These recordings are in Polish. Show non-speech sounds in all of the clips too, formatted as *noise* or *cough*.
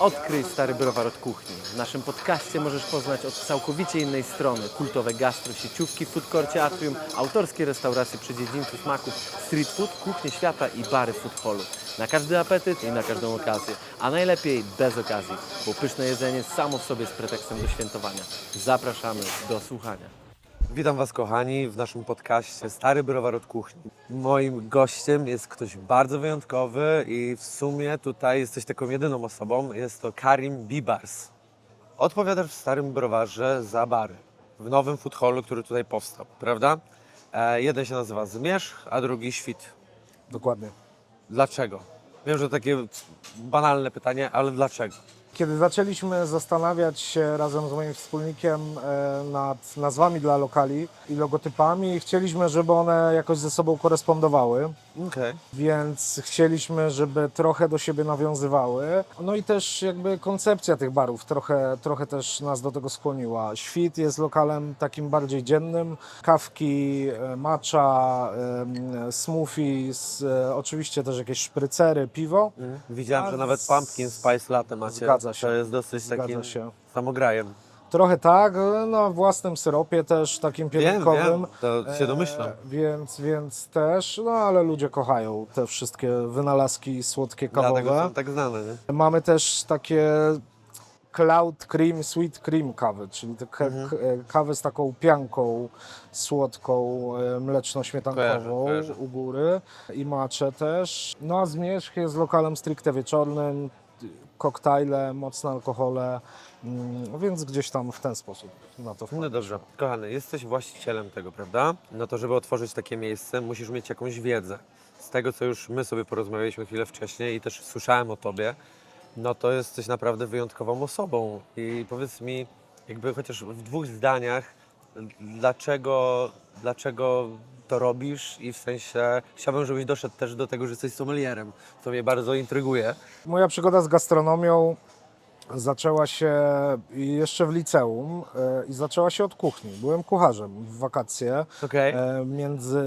Odkryj stary browar od kuchni. W naszym podcaście możesz poznać od całkowicie innej strony kultowe gastro sieciówki w food courcie Atrium, autorskie restauracje przy dziedzińcu smaków, street food, kuchnię świata i bary food hallu. Na każdy apetyt i na każdą okazję, a najlepiej bez okazji, bo pyszne jedzenie samo w sobie jest pretekstem do świętowania. Zapraszamy do słuchania. Witam Was kochani w naszym podcaście Stary Browar od Kuchni. Moim gościem jest ktoś bardzo wyjątkowy i w sumie tutaj jesteś taką jedyną osobą. Jest to Karim Bibars. Odpowiadasz w Starym Browarze za bary. W nowym food hallu, który tutaj powstał, prawda? E, jeden się nazywa Zmierzch, a drugi Świt. Dokładnie. Dlaczego? Wiem, że takie banalne pytanie, ale dlaczego? Kiedy zaczęliśmy zastanawiać się razem z moim wspólnikiem e, nad nazwami dla lokali i logotypami, chcieliśmy, żeby one jakoś ze sobą korespondowały, Okej. więc chcieliśmy, żeby trochę do siebie nawiązywały. No i też jakby koncepcja tych barów trochę, trochę też nas do tego skłoniła. Świt jest lokalem takim bardziej dziennym. Kawki, e, matcha, smoothies, e, oczywiście też jakieś szprycery, piwo. Widziałem, A że nawet z- pumpkin spice latte macie. Zgadza się. To jest dosyć Zgadza takim się. samograjem. Trochę tak, na własnym syropie też takim Wiem, piernikowym. wiem, to się domyślam. E, więc, więc też, no ale ludzie kochają te wszystkie wynalazki słodkie Dlatego kawowe. są tak znane, nie? Mamy też takie cloud cream, sweet cream kawy, czyli te Mhm. e, kawy z taką pianką słodką, e, mleczno-śmietankową u góry i macze też. No a Zmierzch jest lokalem stricte wieczornym, koktajle, mocne alkohole, mm, więc gdzieś tam w ten sposób na to No wpadliśmy. dobrze, kochany, jesteś właścicielem tego, prawda? No to, żeby otworzyć takie miejsce, musisz mieć jakąś wiedzę. Z tego, co już my sobie porozmawialiśmy chwilę wcześniej i też słyszałem o tobie, no to jesteś naprawdę wyjątkową osobą. I powiedz mi, jakby chociaż w dwóch zdaniach, dlaczego, dlaczego to robisz i w sensie chciałbym, żebyś doszedł też do tego, że jesteś sommelierem, co mnie bardzo intryguje. Moja przygoda z gastronomią zaczęła się jeszcze w liceum e, i zaczęła się od kuchni. Byłem kucharzem w wakacje. Okej? E, Między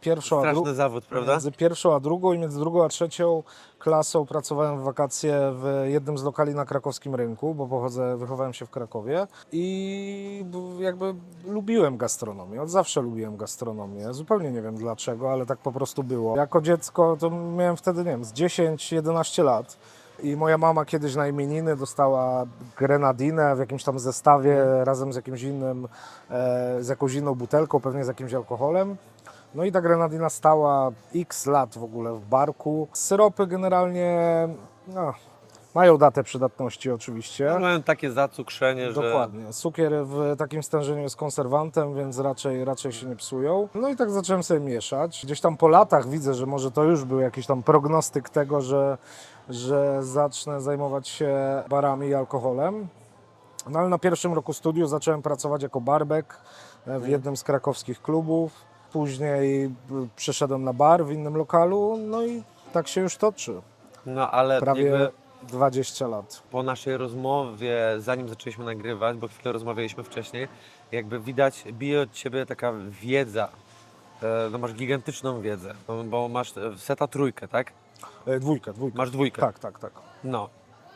pierwszą a, Straszny dru- zawód, prawda? między pierwszą a drugą i między drugą a trzecią klasą pracowałem w wakacje w jednym z lokali na krakowskim rynku, bo pochodzę, wychowałem się w Krakowie i jakby lubiłem gastronomię. Od zawsze lubiłem gastronomię. Zupełnie nie wiem dlaczego, ale tak po prostu było. Jako dziecko to miałem wtedy, nie wiem, z 10-11 lat. I moja mama kiedyś na imieniny dostała grenadinę w jakimś tam zestawie razem z jakimś innym, e, z jakąś inną butelką, pewnie z jakimś alkoholem. No i ta grenadina stała x lat w ogóle w barku. Syropy generalnie no, mają datę przydatności oczywiście. Mają takie zacukrzenie, że... Dokładnie. Cukier w takim stężeniu jest konserwantem, więc raczej, raczej się nie psują. No i tak zacząłem sobie mieszać. Gdzieś tam po latach widzę, że może to już był jakiś tam prognostyk tego, że, że zacznę zajmować się barami i alkoholem. No ale na pierwszym roku studiów zacząłem pracować jako barbek e, w jednym z krakowskich klubów. Później y, przeszedłem na bar w innym lokalu, no i tak się już toczy. No ale Prawie jakby 20 lat. po naszej rozmowie, zanim zaczęliśmy nagrywać, bo chwilę rozmawialiśmy wcześniej, jakby widać, bije od ciebie taka wiedza. E, No masz gigantyczną wiedzę, bo- masz e, seta trójkę, tak? E, Dwójkę, dwójkę. Masz dwójkę. Tak, tak, tak. No.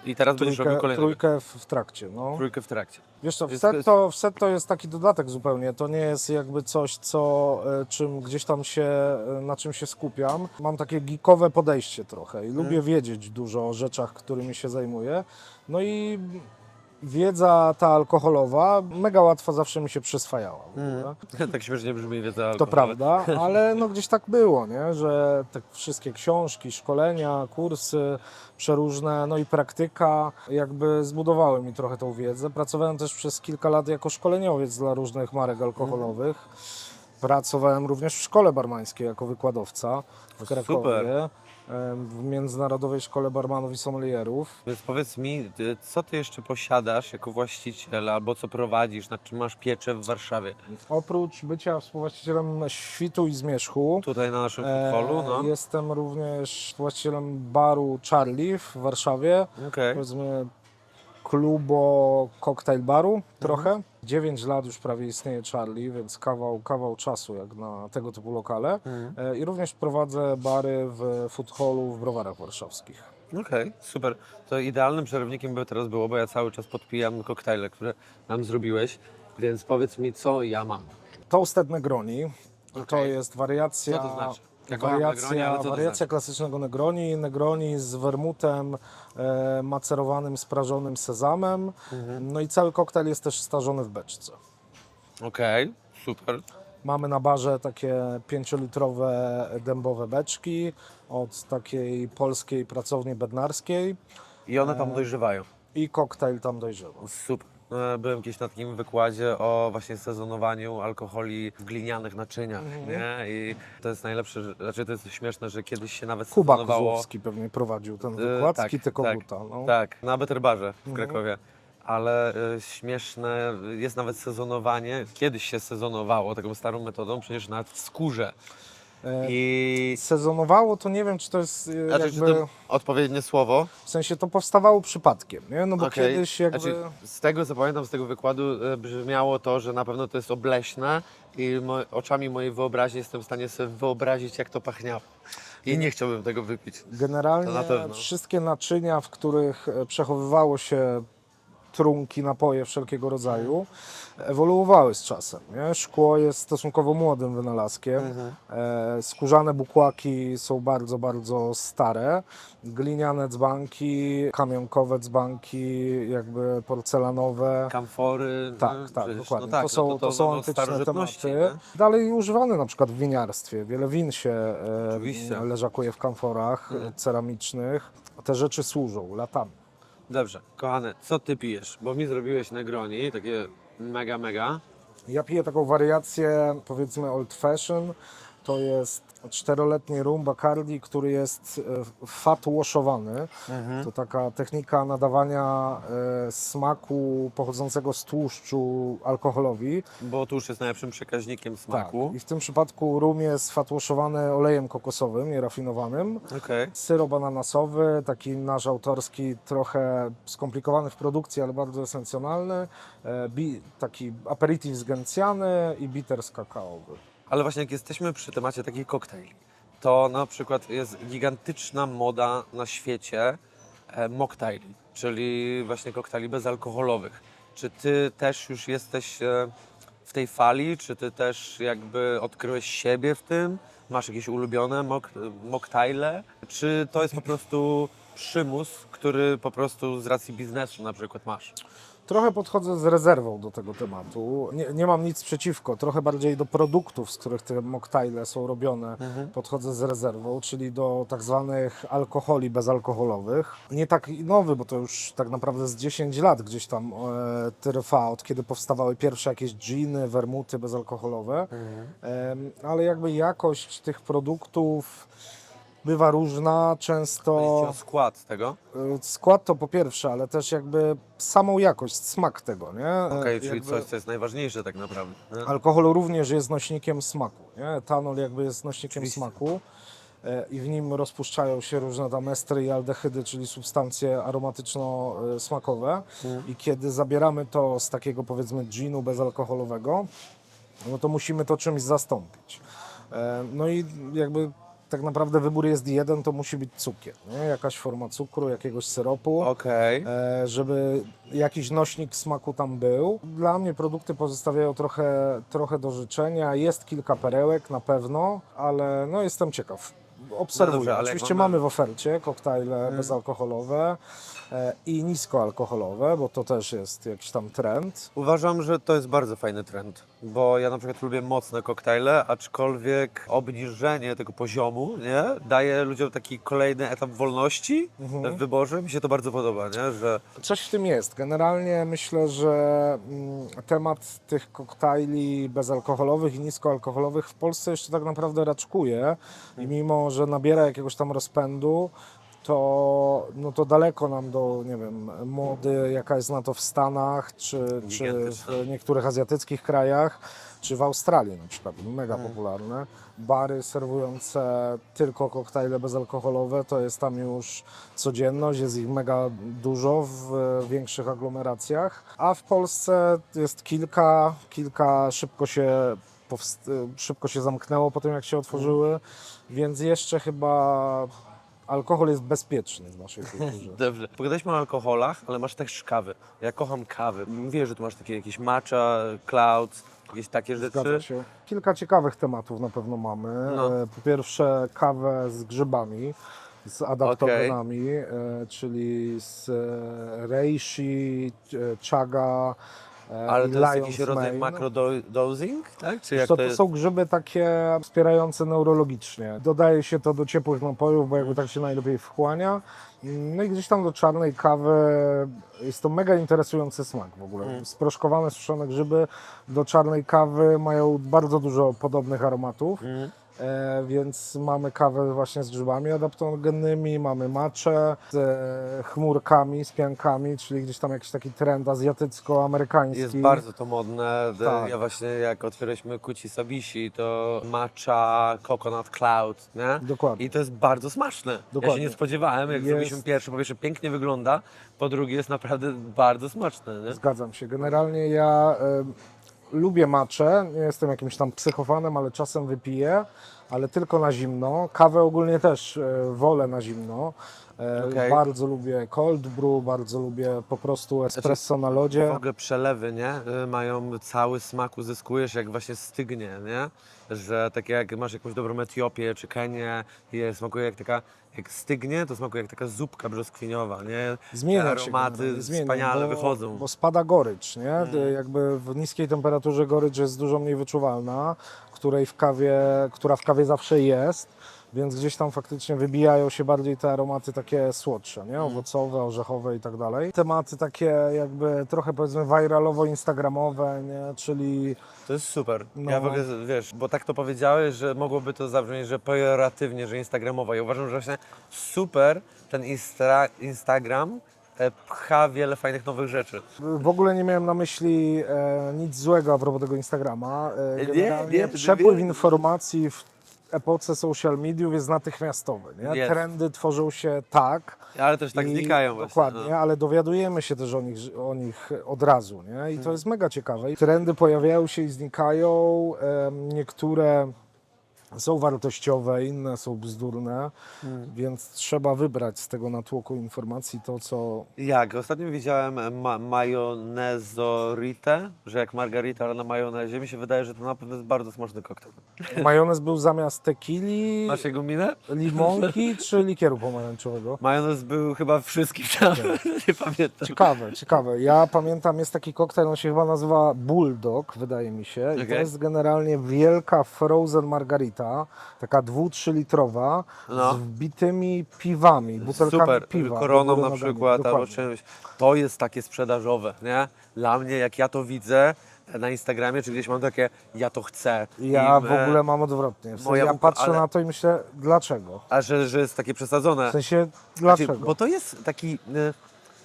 I teraz będziesz robił Trójkę, trójkę w, w trakcie. No. Trójkę w trakcie. Wiesz co, Jest- wset to, wset to jest taki dodatek zupełnie. To nie jest jakby coś, co, e, czym gdzieś tam się, e, na czym się skupiam. Mam takie geekowe podejście trochę i Mhm. lubię wiedzieć dużo o rzeczach, którymi się zajmuję. No i wiedza ta alkoholowa mega łatwo zawsze mi się przyswajała. ogóle. *laughs* tak śmiesznie brzmi wiedza To alkoholowa. prawda, ale no gdzieś tak było, nie? że te wszystkie książki, szkolenia, kursy przeróżne, no i praktyka jakby zbudowały mi trochę tą wiedzę. Pracowałem też przez kilka lat jako szkoleniowiec dla różnych marek alkoholowych. Pracowałem również w szkole barmańskiej jako wykładowca w Krakowie. em, W Międzynarodowej Szkole Barmanów i Sommelierów. Więc powiedz mi, ty- co ty jeszcze posiadasz jako właściciel, albo co prowadzisz, nad czym masz pieczę w Warszawie? Oprócz bycia współwłaścicielem Świtu i Zmierzchu, Tutaj na naszym E, holu, no. Jestem również właścicielem baru Charlie w Warszawie. Okej. Powiedzmy klubo cocktail baru Mhm. trochę. 9 lat już prawie istnieje Charlie, więc kawał, kawał czasu jak na tego typu lokale. Mhm. E, I również prowadzę bary w food hallu w browarach warszawskich. Okej, super. To idealnym przerywnikiem by teraz było, bo ja cały czas podpijam koktajle, które nam zrobiłeś, więc powiedz mi, co ja mam. Toasted Negroni to Okej. jest wariacja, Co to znaczy? Ja kocham Negroni, wariacja, ale co to wariacja znaczy? klasycznego Negroni. Negroni z wermutem e, macerowanym, sprażonym sezamem. Mhm. No i cały koktajl jest też starzony w beczce. Okej, super. Mamy na barze takie 5-litrowe dębowe beczki od takiej polskiej pracowni bednarskiej I one tam dojrzewają. i koktajl tam dojrzewa. Super. E, Byłem kiedyś na takim wykładzie o właśnie sezonowaniu alkoholi w glinianych naczyniach, nie? I to jest najlepsze, znaczy to jest śmieszne, że kiedyś się nawet Kuba sezonowało... Kozłowski pewnie prowadził ten E, wykład, tak, tak, Kity tak, Koguta. no. Tak, na Betterbarze w Krakowie. Ale e, śmieszne jest nawet sezonowanie. Kiedyś się sezonowało taką starą metodą, przecież nawet w skórze. E, I Sezonowało to nie wiem, czy to jest e, znaczy, czy jakby... to odpowiednie słowo? W sensie to powstawało przypadkiem, nie? No bo Okej. kiedyś jakby... Znaczy, z tego co pamiętam z tego wykładu e, brzmiało to, że na pewno to jest obleśne i mo oczami mojej wyobraźni jestem w stanie sobie wyobrazić jak to pachniało. I nie chciałbym tego wypić. Generalnie na pewno. wszystkie naczynia, w których e, przechowywało się trunki, napoje wszelkiego rodzaju, ewoluowały z czasem. Nie? Szkło jest stosunkowo młodym wynalazkiem. Mhm. E, skórzane bukłaki są bardzo, bardzo stare. Gliniane dzbanki, kamionkowe dzbanki, jakby porcelanowe. Kamfory. Tak, no, tak, przecież, dokładnie. no tak, to są, no to, są no, antyczne tematy. nie? Dalej używane na przykład w winiarstwie. Wiele win się e, leżakuje w kamforach Mhm. ceramicznych. Te rzeczy służą latami. Dobrze, kochany, co ty pijesz? Bo mi zrobiłeś Negroni, takie mega, mega. Ja piję taką wariację, powiedzmy old fashion. To jest czteroletni rum Bacardi, który jest e, fat washowany. Mhm. To taka technika nadawania e, smaku pochodzącego z tłuszczu alkoholowi. Bo tłuszcz jest najlepszym przekaźnikiem smaku. Tak. I w tym przypadku rum jest fatłoszowany olejem kokosowym, nierafinowanym. Okej. Syrop ananasowy, taki nasz autorski, trochę skomplikowany w produkcji, ale bardzo esencjonalny. E, Bi, taki aperitif z gencjany i bitters kakaowy. Ale właśnie jak jesteśmy przy temacie takich koktajli, to na przykład jest gigantyczna moda na świecie e, czyli właśnie koktajli bezalkoholowych. Czy ty też już jesteś e, w tej fali, czy ty też jakby odkryłeś siebie w tym? Masz jakieś ulubione mok? Czy to jest po prostu przymus, który po prostu z racji biznesu na przykład masz? Trochę podchodzę z rezerwą do tego tematu. Nie, nie mam nic przeciwko, trochę bardziej do produktów, z których te mocktaile są robione, podchodzę z rezerwą, czyli do tak zwanych alkoholi bezalkoholowych. Nie tak nowy, bo to już tak naprawdę z 10 lat gdzieś tam e, trwa, od kiedy powstawały pierwsze jakieś giny, wermuty bezalkoholowe. Em, ale jakby jakość tych produktów bywa różna, często... Chodzi skład tego? Y, Skład to po pierwsze, ale też jakby samą jakość, smak tego, nie? Okej, E, czyli jakby coś, co jest najważniejsze tak naprawdę. nie? Alkohol również jest nośnikiem smaku, nie? Etanol jakby jest nośnikiem Oczywiście. smaku e, i w nim rozpuszczają się różne tam estry i aldehydy, czyli substancje aromatyczno-smakowe Mhm. i kiedy zabieramy to z takiego powiedzmy ginu bezalkoholowego, no to musimy to czymś zastąpić. E, No i jakby tak naprawdę wybór jest jeden, to musi być cukier, nie? Jakaś forma cukru, jakiegoś syropu. Okej. e, żeby jakiś nośnik smaku tam był. Dla mnie produkty pozostawiają trochę, trochę do życzenia. Jest kilka perełek na pewno, ale no jestem ciekaw. Obserwuję. dobrze, ale jak Oczywiście mamy- mamy w ofercie koktajle bezalkoholowe e, i niskoalkoholowe, bo to też jest jakiś tam trend. Uważam, że to jest bardzo fajny trend, bo ja na przykład lubię mocne koktajle, aczkolwiek obniżenie tego poziomu nie, daje ludziom taki kolejny etap wolności w wyborze. Mi się to bardzo podoba, nie? że Coś w tym jest. Generalnie myślę, że mm, temat tych koktajli bezalkoholowych i niskoalkoholowych w Polsce jeszcze tak naprawdę raczkuje i mimo, że nabiera jakiegoś tam rozpędu, to, no to daleko nam do, nie wiem, mody, jaka jest na to w Stanach, czy, czy w niektórych azjatyckich krajach, czy w Australii na przykład, mega popularne. Bary serwujące tylko koktajle bezalkoholowe, to jest tam już codzienność, jest ich mega dużo w większych aglomeracjach, a w Polsce jest kilka, kilka szybko się, szybko się zamknęło po tym, jak się otworzyły, więc jeszcze chyba alkohol jest bezpieczny w naszej kulturze. *laughs* Dobrze. Pogadaliśmy o alkoholach, ale masz też kawy. Ja kocham kawy. Mówię, że tu masz takie jakieś matcha, clouds, jakieś takie rzeczy. Się. Kilka ciekawych tematów na pewno mamy. No. E, Po pierwsze kawę z grzybami, z adaptogenami, e, czyli z e, reishi, chaga Ale i to jest jakiś rodzaj mane. macrodosing, tak? Czy jak To, to to są grzyby takie wspierające neurologicznie. Dodaje się to do ciepłych napojów, bo jakby tak się najlepiej wchłania. No i gdzieś tam do czarnej kawy jest to mega interesujący smak w ogóle. Mm. Sproszkowane, suszone grzyby do czarnej kawy mają bardzo dużo podobnych aromatów. Mhm. E, więc mamy kawę właśnie z grzybami adaptogennymi, mamy macze z e, chmurkami, z piankami, czyli gdzieś tam jakiś taki trend azjatycko-amerykański. Jest bardzo to modne. D- Tak. Ja właśnie jak otwieraliśmy Kuci Sabisi, to matcha, coconut cloud, nie? Dokładnie. I to jest bardzo smaczne. Ja się Dokładnie. nie spodziewałem, jak Jest- zrobiliśmy pierwszy, po pierwsze pięknie wygląda, po drugie jest naprawdę bardzo smaczne, nie? Zgadzam się. Generalnie ja e, lubię macze, nie jestem jakimś tam psychofanem, ale czasem wypiję, ale tylko na zimno. Kawę ogólnie też e, wolę na zimno. E, Okej. Bardzo lubię cold brew, bardzo lubię po prostu espresso na lodzie. W ogóle przelewy, nie? Y, Mają cały smak, uzyskujesz jak właśnie stygnie, nie? Że takie jak masz jakąś dobrą Etiopię czy Kenię i smakuje jak taka, jak stygnie, to smakuje jak taka zupka brzoskwiniowa, nie? Zmienia się. aromaty generalnie, zmienia, wspaniale bo, wychodzą. Mm. Bo spada gorycz, nie? Jakby w niskiej temperaturze gorycz jest dużo mniej wyczuwalna, której w kawie, która w kawie zawsze jest, więc gdzieś tam faktycznie wybijają się bardziej te aromaty takie słodsze, nie? Mm. Owocowe, orzechowe i tak dalej. Tematy takie jakby trochę powiedzmy viralowo-instagramowe, nie? Czyli To jest super. No. Ja w ogóle, wiesz, bo tak to powiedziałeś, że mogłoby to zabrzmieć, że pejoratywnie, że instagramowa. Ja uważam, że właśnie super ten instra, Instagram e, pcha wiele fajnych nowych rzeczy. W ogóle nie miałem na myśli e, nic złego a propos tego Instagrama. E, Nie, nie, przepływ nie. informacji w epoce social mediów jest natychmiastowy. Nie? Jest. Trendy tworzą się tak. Ale też tak i- znikają właśnie. Dokładnie, no. ale dowiadujemy się też o nich, o nich od razu. Nie? I to jest mega ciekawe. Trendy pojawiają się i znikają. niektóre są wartościowe, inne są bzdurne, Hmm. więc trzeba wybrać z tego natłoku informacji to, co Jak? Ostatnio widziałem e, ma majonezoritę, że jak margarita, ale na majonezie. Mi się wydaje, że to na pewno jest bardzo smaczny koktajl. *laughs* majonez był zamiast tequili. Masz jego minę? Limonki *laughs* czy likieru pomarańczowego? Majonez był chyba wszystkim *laughs* tam, nie pamiętam. Ciekawe, ciekawe. Ja pamiętam, jest taki koktajl, on się chyba nazywa Bulldog, wydaje mi się. I to jest generalnie wielka frozen margarita, taka 2-3 litrowa, No. z wbitymi piwami, butelkami Super, piwa. koroną na przykład, albo Dokładnie. czymś. To jest takie sprzedażowe, nie? Dla mnie, jak ja to widzę na Instagramie, czy gdzieś mam takie, ja to chcę. Ja I, w e, ogóle mam odwrotnie. W sensie moja ja uko- patrzę ale- na to i myślę, dlaczego? A że, że jest takie przesadzone. W sensie, Znaczy, dlaczego? bo to jest taki, y,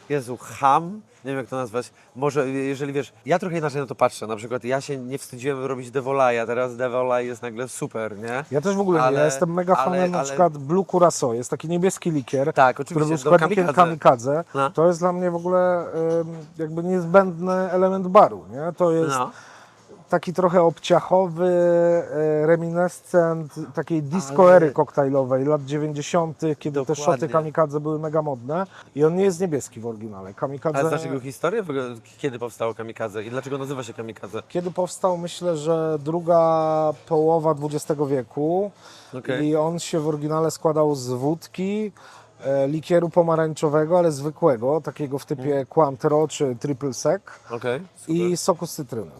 Jezu, ham, nie wiem jak to nazwać. Może, jeżeli wiesz, ja trochę inaczej na to patrzę. Na przykład ja się nie wstydziłem robić Devolaja, teraz Devolaj jest nagle super, nie? Ja też w ogóle nie. Ale- Ja jestem mega ale- fanem na ale- przykład Blue Curacao. Jest taki niebieski likier, Tak, który był składnikiem kamikadze. No. To jest dla mnie w ogóle jakby niezbędny element baru. Nie? To jest No. Taki trochę obciachowy, e, reminiscent takiej disco ery koktajlowej lat 90., kiedy te Dokładnie. szoty kamikadze były mega modne. I on nie jest niebieski w oryginale. Kamikadze... Ale znasz jego historię? Kiedy powstało kamikadze i dlaczego nazywa się kamikadze? Kiedy powstał, myślę, że druga połowa XX wieku Okej. i on się w oryginale składał z wódki, e, likieru pomarańczowego, ale zwykłego, takiego w typie Mm. Cointreau czy Triple Sec super. i soku z cytryny.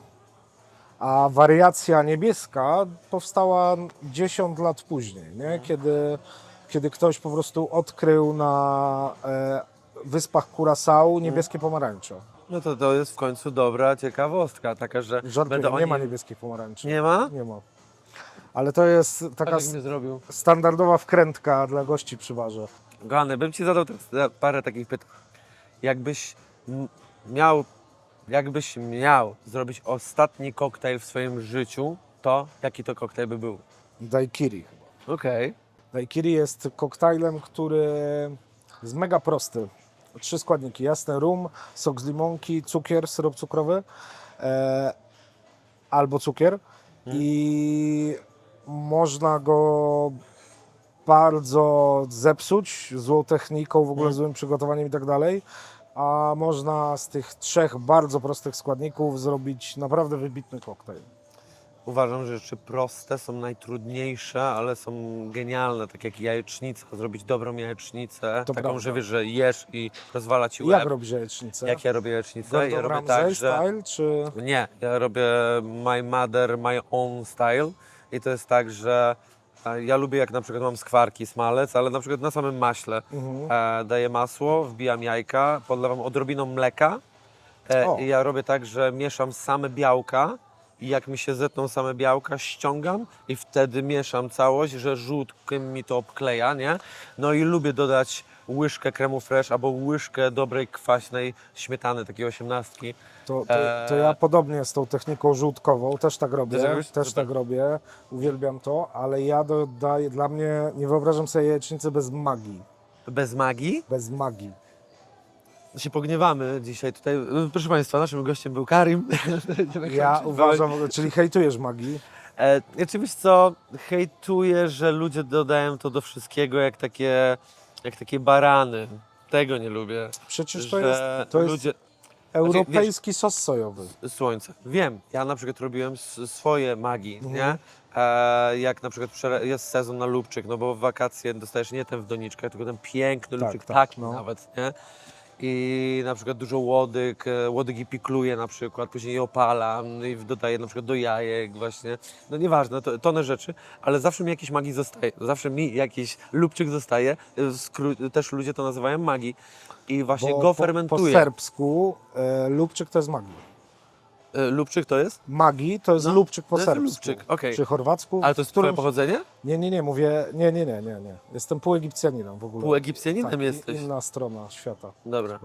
A wariacja niebieska powstała 10 lat później, nie? Kiedy, kiedy ktoś po prostu odkrył na e, wyspach Curaçao niebieskie pomarańcze. No to to jest w końcu dobra ciekawostka, taka, że Żartuję, będą nie oni... ma niebieskich pomarańczy. Nie ma? Nie ma. Ale to jest taka Tak zrobił. standardowa wkrętka dla gości przy barze. Kochany, bym Ci zadał teraz parę takich pytań. Jakbyś m- miał, jakbyś miał zrobić ostatni koktajl w swoim życiu, to jaki to koktajl by był? Daiquiri chyba. Okej. Daiquiri jest koktajlem, który jest mega prosty. Trzy składniki. Jasne rum, sok z limonki, cukier, syrop cukrowy e, albo cukier. I można go bardzo zepsuć złą techniką, w ogóle Mhm. złym przygotowaniem i tak dalej. A można z tych trzech bardzo prostych składników zrobić naprawdę wybitny koktajl. Uważam, że rzeczy proste są najtrudniejsze, ale są genialne, tak jak jajecznica. Zrobić dobrą jajecznicę, To taką, prawda. że wiesz, że jesz i rozwala ci łeb. Jak robisz jajecznicę? Jak ja robię jajecznicę? Gordon Ja robię Ramsay tak, że... style, czy... Nie, ja robię my mother, my own style i to jest tak, że ja lubię jak na przykład mam skwarki, smalec, ale na przykład na samym maśle Mhm. e, daję masło, wbijam jajka, podlewam odrobiną mleka e, i ja robię tak, że mieszam same białka i jak mi się zetną same białka, ściągam i wtedy mieszam całość, że żółtkiem mi to obkleja, nie? No i lubię dodać łyżkę kremu fresh albo łyżkę dobrej kwaśnej śmietany, takiej osiemnastki. To, to, to ja podobnie z tą techniką żółtkową też tak robię, Też Super. tak robię, uwielbiam to, ale ja dodaję, dla mnie, nie wyobrażam sobie jajecznicy bez magii, Bez magii? bez magii. się pogniewamy dzisiaj tutaj. Proszę Państwa, naszym gościem był Karim. *laughs* Ja *laughs* uważam, czyli hejtujesz magii, E, czy wiesz co, hejtuję, że ludzie dodają to do wszystkiego jak takie, jak takie barany. Tego nie lubię. przecież to że jest, to jest ludzie... europejski sos sojowy. Słońce. Wiem, ja na przykład robiłem s- swoje magii, Mhm. nie? E, jak na przykład przele- jest sezon na lubczyk, no bo w wakacje dostajesz nie ten w doniczkę, tylko ten piękny Tak, lubczyk, tak, taki no. nawet, nie? I na przykład dużo łodyg, e, łodygi pikluję na przykład, później je opalam i dodaję na przykład do jajek właśnie. No nieważne, to, tonę rzeczy, ale zawsze mi jakiś magii zostaje, zawsze mi jakiś lubczyk zostaje, skró- też ludzie to nazywają magii i właśnie Bo go po, po fermentuję. serbsku e, lubczyk to jest magii. E, Lubczyk to jest? Magii to jest No, lubczyk po to jest serbsku. lubczyk, okej. Czy chorwacku? Ale to jest którym- pochodzenie? Nie, nie, nie, mówię, nie, nie, nie, nie, nie. Jestem półegipcjaninem w ogóle. Pół Egipcjaninem tak, i- jesteś. inna strona świata. Dobra.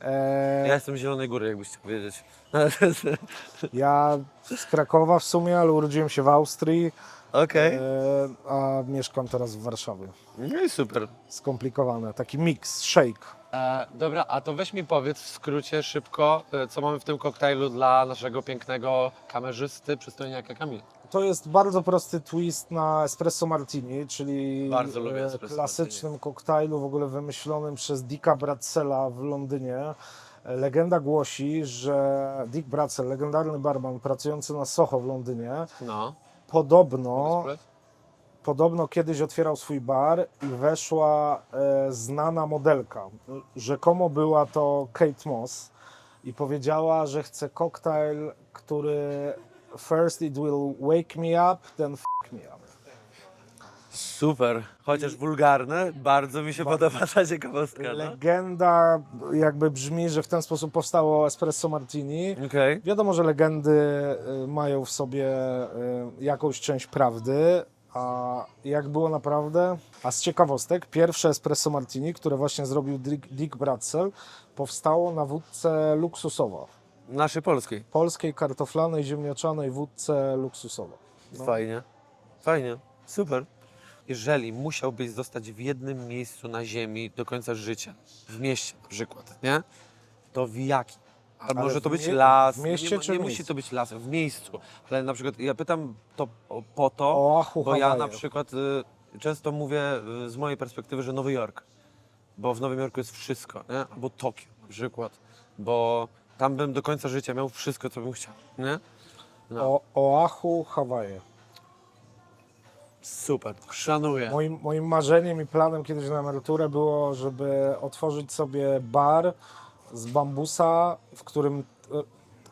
E, Ja jestem z Zielonej Góry, jakbyś chciał wiedzieć. *laughs* Ja z Krakowa w sumie, ale urodziłem się w Austrii, Okej. e, a mieszkam teraz w Warszawie. No i super. Skomplikowane, taki mix, shake. E, dobra, a to weź mi powiedz w skrócie szybko, e, co mamy w tym koktajlu dla naszego pięknego kamerzysty, przystojniaka Kamila. To jest bardzo prosty twist na espresso martini, czyli Bardzo lubię e, espresso klasycznym koktajlu w ogóle wymyślonym przez Dicka Bratzella w Londynie. E, Legenda głosi, że Dick Bratzell, legendarny barman pracujący na Soho w Londynie, No. podobno Podobno kiedyś otwierał swój bar i weszła e, znana modelka. Rzekomo była to Kate Moss i powiedziała, że chce koktajl, który first it will wake me up, then fuck me up. Super. Chociaż wulgarne, bardzo mi się podoba ta ciekawostka. No. Legenda jakby brzmi, że w ten sposób powstało espresso martini. Okej. Wiadomo, że legendy y, mają w sobie y, jakąś część prawdy, a jak było naprawdę? A z ciekawostek, pierwsze espresso martini, które właśnie zrobił Dick, Dick Bradsell, powstało na wódce luksusowo. Naszej polskiej. Polskiej kartoflanej, ziemniaczanej wódce luksusowo. No. Fajnie. Fajnie. Super. Jeżeli musiałbyś zostać w jednym miejscu na ziemi do końca życia, w mieście na przykład, nie? To w jakim? Ale może to być las. w mieście nie, czy nie w musi miejscu? to być las, w miejscu. Ale na przykład ja pytam to o- po to, Oahu, bo ja na Hawaje. przykład y, często mówię y, z mojej perspektywy, że Nowy Jork. Bo w Nowym Jorku jest wszystko, nie? Albo Tokio na przykład. Bo tam bym do końca życia miał wszystko, co bym chciał, nie? No. O, Oahu, Hawaje. Super, szanuję. Moim, moim marzeniem i planem kiedyś na emeryturę było, żeby otworzyć sobie bar z bambusa, w którym e,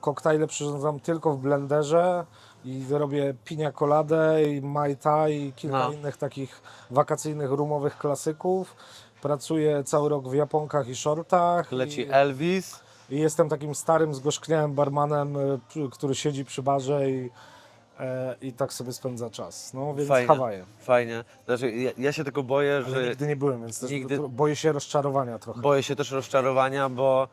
koktajle przyrządzam tylko w blenderze i robię pinia coladę i mai tai i kilka No. innych takich wakacyjnych rumowych klasyków. Pracuję cały rok w japonkach i shortach. Leci i, Elvis. i jestem takim starym, zgorzkniałym barmanem, e, który siedzi przy barze i, e, i tak sobie spędza czas. No więc Fajnie. Hawaje. Fajnie. Znaczy, ja, ja się tylko boję, Ale że nigdy nie byłem, więc też nigdy- boję się rozczarowania trochę. boję się też rozczarowania, bo,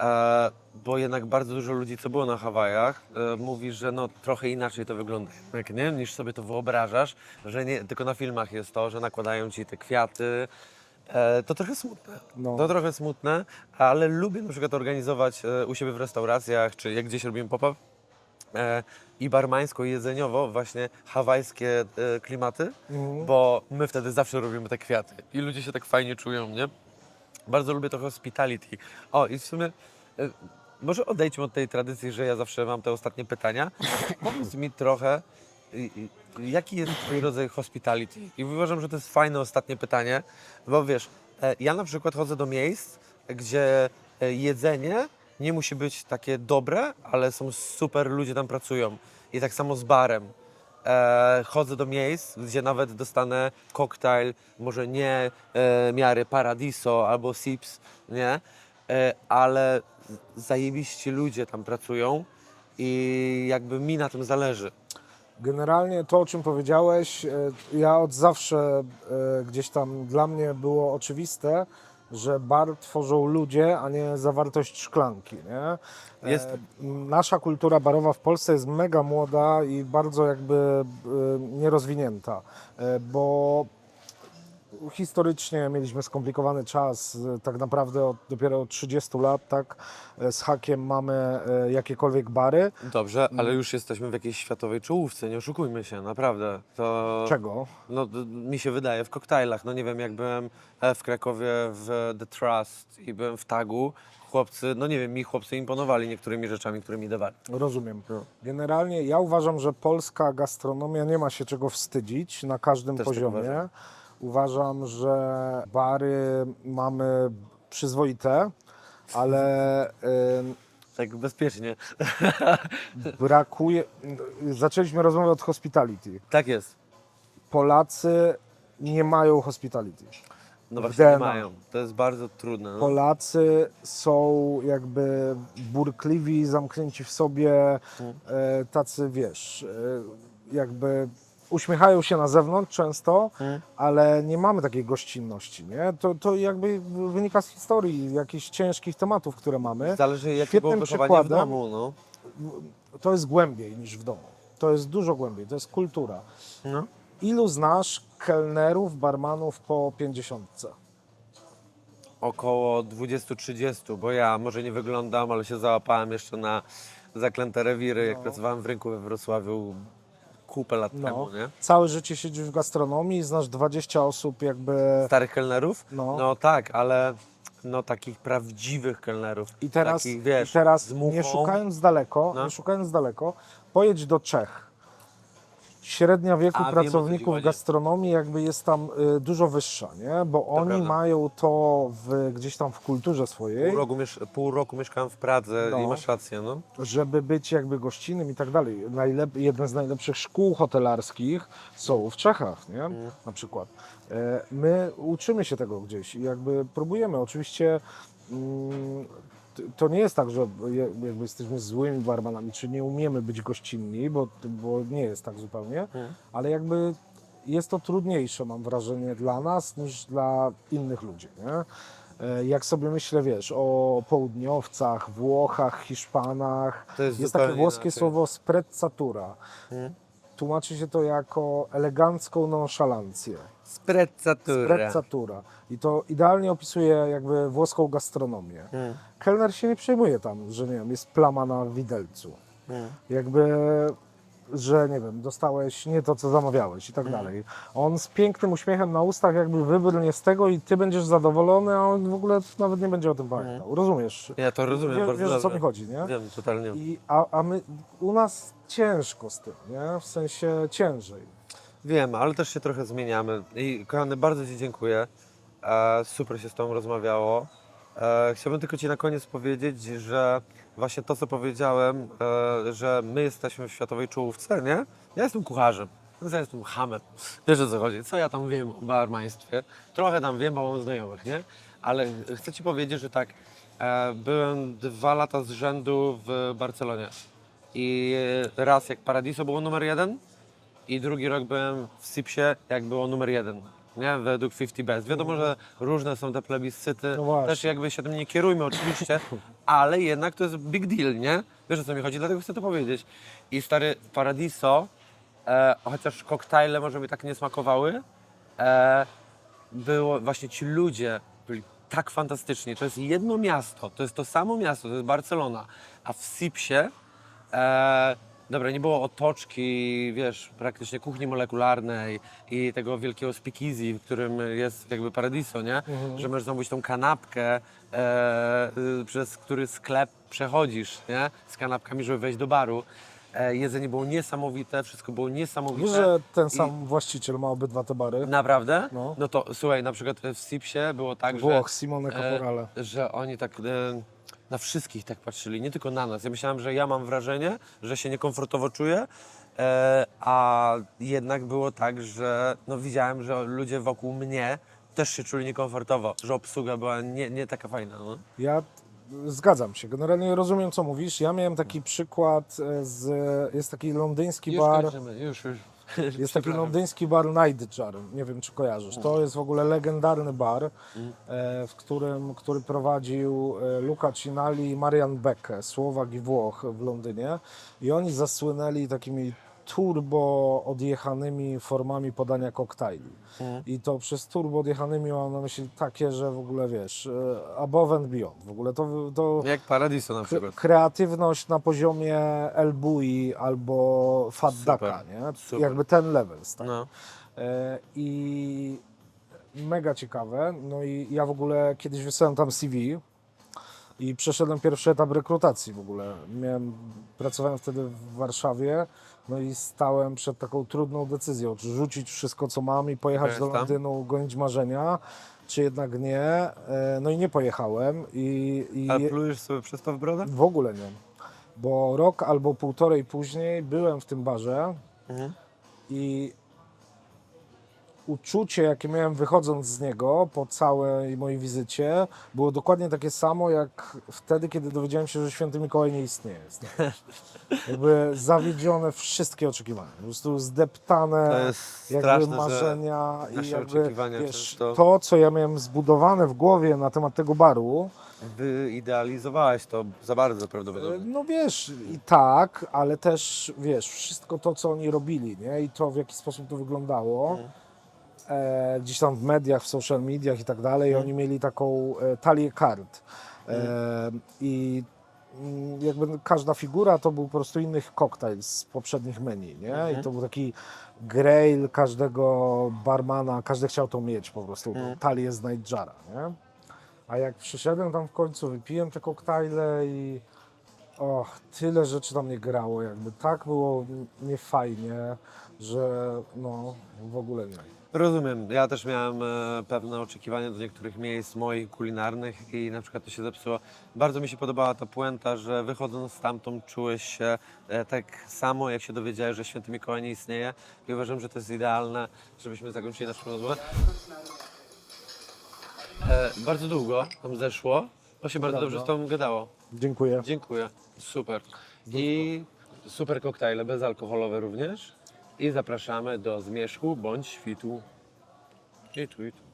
e, bo jednak bardzo dużo ludzi, co było na Hawajach, e, mówi, że no trochę inaczej to wygląda, jak nie? niż sobie to wyobrażasz, że nie, tylko na filmach jest to, że nakładają ci te kwiaty. E, to trochę smutne. No. To trochę smutne, ale lubię na przykład organizować e, u siebie w restauracjach, czy jak gdzieś robimy pop-up, e, i barmańsko, i jedzeniowo właśnie hawajskie e, klimaty, Mhm. bo my wtedy zawsze robimy te kwiaty i ludzie się tak fajnie czują, nie? Bardzo lubię to hospitality. O, i w sumie e, może odejdźmy od tej tradycji, że ja zawsze mam te ostatnie pytania. *laughs* Powiedz mi trochę, i- i- jaki jest twój rodzaj hospitality? I uważam, że to jest fajne ostatnie pytanie, bo wiesz, e, ja na przykład chodzę do miejsc, gdzie e, jedzenie nie musi być takie dobre, ale są super, ludzie tam pracują. I tak samo z barem. E, chodzę do miejsc, gdzie nawet dostanę koktajl, może nie e, miary Paradiso albo Sips, nie? E, ale zajebiści ludzie tam pracują i jakby mi na tym zależy. Generalnie to, o czym powiedziałeś, e, ja od zawsze e, gdzieś tam dla mnie było oczywiste, że bar tworzą ludzie, a nie zawartość szklanki. Nie? Jest E, Nasza kultura barowa w Polsce jest mega młoda i bardzo jakby e, nierozwinięta, e, bo historycznie mieliśmy skomplikowany czas, e, tak naprawdę od, dopiero od 30 lat, tak, e, z hakiem mamy e, jakiekolwiek bary. Dobrze, ale już jesteśmy w jakiejś światowej czołówce, nie oszukujmy się, naprawdę. To, Czego? No, mi się wydaje, w koktajlach. No nie wiem, jak byłem w Krakowie w The Trust i byłem w Tagu, chłopcy, no nie wiem, mi chłopcy imponowali niektórymi rzeczami, które mi dawali. Rozumiem. Generalnie ja uważam, że polska gastronomia nie ma się czego wstydzić na każdym Też tak poziomie. uważam. Uważam, że bary mamy przyzwoite, ale Tak bezpiecznie. brakuje. Zaczęliśmy rozmowę od hospitality. tak jest. Polacy nie mają hospitality. No właśnie nie DNA. mają. To jest bardzo trudne. No. Polacy są jakby burkliwi, zamknięci w sobie, Mhm. e, tacy wiesz, e, jakby uśmiechają się na zewnątrz często, Mhm. ale nie mamy takiej gościnności, nie? To, to jakby wynika z historii, jakichś ciężkich tematów, które mamy. Zależy jakie Świetnym było wychowanie w domu, no. To jest głębiej niż w domu. To jest dużo głębiej, to jest kultura. no. Ilu znasz kelnerów, barmanów po pięćdziesiątce? Około 20-30, bo ja może nie wyglądam, ale się załapałem jeszcze na zaklęte rewiry, jak pracowałem w rynku we Wrocławiu kupę lat No. temu, nie? Całe życie siedzisz w gastronomii, znasz 20 osób jakby... Starych kelnerów? No. no tak, ale no takich prawdziwych kelnerów. I teraz, takich, wiesz, i teraz nie szukając daleko, No. nie szukając daleko, pojedź do Czech. Średnia wieku A, wiem, o co ci pracowników chodzi. gastronomii jakby jest tam y, dużo wyższa, nie? Bo oni prawda. mają to w, gdzieś tam w kulturze swojej, Pół roku, miesz- pół roku mieszkałem w Pradze No. i masz rację, no. żeby być jakby gościnnym i tak dalej. Najlep- jedne z najlepszych szkół hotelarskich są w Czechach, nie? Mm. Na przykład. E, My uczymy się tego gdzieś i jakby próbujemy. Oczywiście mm, to nie jest tak, że jakby jesteśmy złymi barmanami, czy nie umiemy być gościnni, bo, bo nie jest tak zupełnie, Mm. ale jakby jest to trudniejsze, mam wrażenie, dla nas niż dla innych ludzi. Nie? E, Jak sobie myślę, wiesz, o południowcach, Włochach, Hiszpanach, To jest jest takie włoskie inaczej. słowo sprezzatura. Hmm? Tłumaczy się to jako elegancką nonszalancję. Sprezzatura. Sprezzatura. I to idealnie opisuje jakby włoską gastronomię. Mm. Kelner się nie przejmuje tam, że nie wiem, jest plama na widelcu. Mm. Jakby, że nie wiem, dostałeś nie to, co zamawiałeś i tak Mm. dalej. On z pięknym uśmiechem na ustach jakby wybrnie z tego i ty będziesz zadowolony, a on w ogóle nawet nie będzie o tym pamiętał. Rozumiesz? Ja to rozumiem Wie- bardzo wiesz, o co dobrze. mi chodzi, nie? Wiem, totalnie. I, a, a my, u nas ciężko z tym, nie? W sensie ciężej. Wiem, ale też się trochę zmieniamy. I kochany, bardzo Ci dziękuję. E, super się z Tobą rozmawiało. E, chciałbym tylko Ci na koniec powiedzieć, że właśnie to, co powiedziałem, e, że my jesteśmy w światowej czołówce, nie? Ja jestem kucharzem. Ja jestem hamem. Wiesz o co chodzi? Co ja tam wiem o barmaństwie? Trochę tam wiem, bo mam znajomych, nie? Ale chcę Ci powiedzieć, że tak, e, byłem dwa lata z rzędu w Barcelonie. I raz jak Paradiso było numer jeden, i drugi rok byłem w Sipsie, jak było numer jeden. Nie, według 50 Best. Wiadomo, że różne są te plebiscyty. No właśnie. Też jakby się tym nie kierujmy oczywiście, ale jednak to jest big deal, nie? Wiesz o co mi chodzi, dlatego chcę to powiedzieć. I stary Paradiso, e, chociaż koktajle może mi tak nie smakowały, e, było właśnie ci ludzie byli tak fantastyczni. To jest jedno miasto, to jest to samo miasto, to jest Barcelona, a w Sipsie e, Dobra, nie było otoczki, wiesz, praktycznie kuchni molekularnej i tego wielkiego speakeasy, w którym jest jakby paradiso, nie? Że możesz zamówić tą kanapkę, e, przez który sklep przechodzisz, nie? Z kanapkami, żeby wejść do baru. E, jedzenie było niesamowite, wszystko było niesamowite. Wiesz, że ten I- sam właściciel ma obydwa te bary? Naprawdę? No. No. to słuchaj, na przykład w Sipsie było tak, że... Włoch, Simone Caporale. E, że oni tak e, na wszystkich tak patrzyli, nie tylko na nas. Ja myślałem, że ja mam wrażenie, że się niekomfortowo czuję, e, a jednak było tak, że no, widziałem, że ludzie wokół mnie też się czuli niekomfortowo, że obsługa była nie, nie taka fajna. No. Ja zgadzam się. Generalnie rozumiem, co mówisz. Ja miałem taki przykład e, z... Jest taki londyński bar... kończymy, już, już. Jest taki londyński bar Nightjar, nie wiem czy kojarzysz. To jest w ogóle legendarny bar, e, w którym, który prowadził e, Luca Cinali i Marian Becke, Słowak i Włoch w Londynie. I oni zasłynęli takimi turbo odjechanymi formami podania koktajli. I to przez turbo odjechanymi mam na myśli takie, że w ogóle wiesz, e, above and beyond. W ogóle to, to Jak Paradiso na przykład. kreatywność na poziomie El Bui albo Fat Super, Ducka, nie? super. Jakby ten level. Tak. No. E, I mega ciekawe. No i ja w ogóle kiedyś wysłałem tam CV i przeszedłem pierwszy etap rekrutacji w ogóle. Miałem, pracowałem wtedy w Warszawie, no i stałem przed taką trudną decyzją, czy rzucić wszystko, co mam i pojechać do? Londynu, gonić marzenia, czy jednak nie. E, No i nie pojechałem i, i Ale plujesz sobie przez to w brodę? w ogóle nie. Bo rok albo półtorej później byłem w tym barze Mhm. i uczucie, jakie miałem wychodząc z niego po całej mojej wizycie, było dokładnie takie samo, jak wtedy, kiedy dowiedziałem się, że święty Mikołaj nie istnieje. *laughs* Jakby zawiedzione wszystkie oczekiwania. Po prostu zdeptane To jakby straszne, marzenia i jakby, wiesz, często- to, co ja miałem zbudowane w głowie na temat tego baru, Wyidealizowałeś to za bardzo prawdopodobnie. No wiesz, i tak, ale też wiesz, wszystko to, co oni robili, nie? I to, w jaki sposób to wyglądało. E, gdzieś tam w mediach, w social mediach i tak dalej, oni mieli taką e, talię kart. E, I mm, jakby każda figura to był po prostu inny koktajl z poprzednich menu, nie? I to był taki grail każdego barmana, każdy chciał to mieć po prostu, tą talię z Nightjara, nie? A jak przyszedłem tam w końcu, wypiłem te koktajle i och, tyle rzeczy tam nie grało, jakby tak było niefajnie, że no w ogóle nie. Rozumiem. Ja też miałem e, pewne oczekiwania do niektórych miejsc moich kulinarnych i na przykład to się zepsuło. Bardzo mi się podobała ta puenta, że wychodząc stamtąd czułeś się e, tak samo, jak się dowiedziałeś, że Święty Mikołaj nie istnieje. I uważam, że to jest idealne, żebyśmy zakończyli naszą rozmowę. E, bardzo długo tam zeszło. To się bardzo dobrze z Tobą gadało. Dziękuję. Dziękuję. Super. I super koktajle bezalkoholowe również. I zapraszamy do zmierzchu bądź świtu. I.